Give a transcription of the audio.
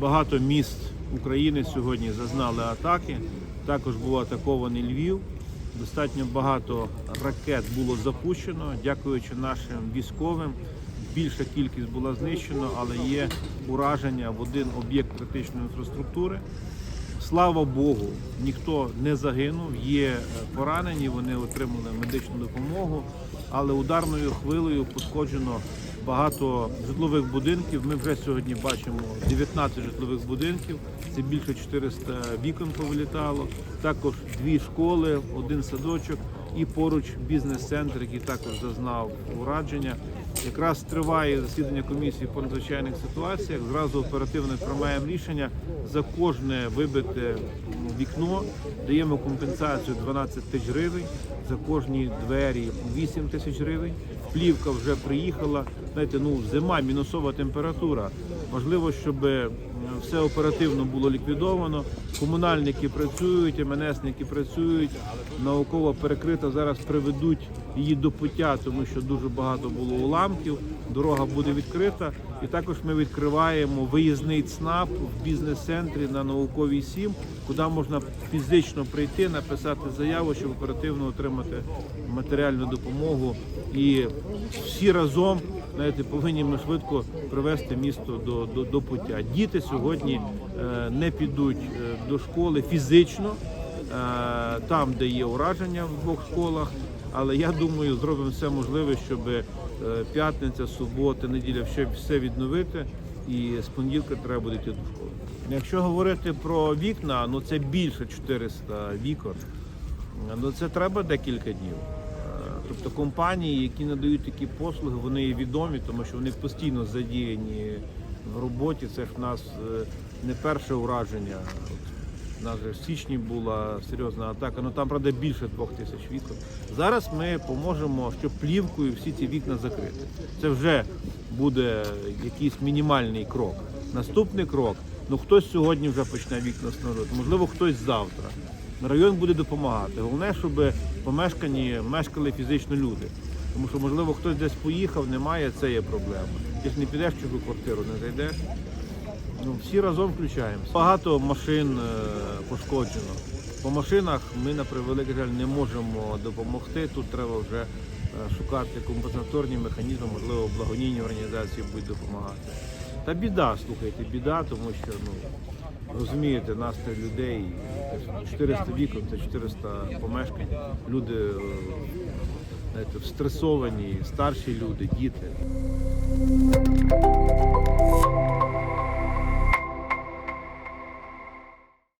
Багато міст України сьогодні зазнали атаки. Також був атакований Львів. Достатньо багато ракет було запущено, дякуючи нашим військовим. Більша кількість була знищена, але є ураження в один об'єкт критичної інфраструктури. Слава Богу, ніхто не загинув. Є поранені, вони отримали медичну допомогу, але ударною хвилею пошкоджено багато житлових будинків. Ми вже сьогодні бачимо 19 житлових будинків. Це більше 400 вікон повилітало. Також дві школи, один садочок і поруч бізнес-центр, який також зазнав ураження. Якраз триває засідання комісії по надзвичайних ситуаціях. Зразу оперативно приймаємо рішення за кожне вибите вікно. Даємо компенсацію 12 тисяч гривень, за кожні двері 8 тисяч гривень. Плівка вже приїхала. Знаєте, ну зима, мінусова температура. Важливо, щоб все оперативно було ліквідовано. Комунальники працюють, МНСники працюють. Науково перекрита зараз приведуть її до пуття, тому що дуже багато було уламків. Дорога буде відкрита. І також ми відкриваємо виїзний ЦНАП в бізнес-центрі на науковій 7, куди можна фізично прийти, написати заяву, щоб оперативно отримати матеріальну допомогу. І всі разом знаєте, повинні ми швидко привести місто до, до, до пуття. Діти сьогодні е, не підуть е, до школи фізично, е, там, де є ураження в двох школах. Але я думаю, зробимо все можливе, щоб е, п'ятниця, субота, неділя ще все відновити. І з понеділка треба буде йти до школи. Якщо говорити про вікна, ну це більше 400 вікон. Ну це треба декілька днів. Тобто компанії, які надають такі послуги, вони є відомі, тому що вони постійно задіяні в роботі. Це ж в нас е, не перше ураження. У нас же в січні була серйозна атака, ну там правда більше двох тисяч вікон. Зараз ми поможемо, щоб плівкою всі ці вікна закрити. Це вже буде якийсь мінімальний крок. Наступний крок. Ну хтось сьогодні вже почне вікна встановлювати, можливо, хтось завтра. Район буде допомагати. Головне, щоб помешканні мешкали фізично люди. Тому що, можливо, хтось десь поїхав, немає, це є проблема. Ти ж не підеш в чужу квартиру, не зайдеш. Ну, всі разом включаємося. Багато машин е, пошкоджено. По машинах ми, на превеликий жаль, не можемо допомогти. Тут треба вже е, шукати компенсаторні механізми, можливо, благодійні організації будуть допомагати. Та біда, слухайте, біда, тому що ну розумієте, настрій людей 400 вікон, це 400 помешкань. Люди е, знаєте, стресовані, старші люди, діти.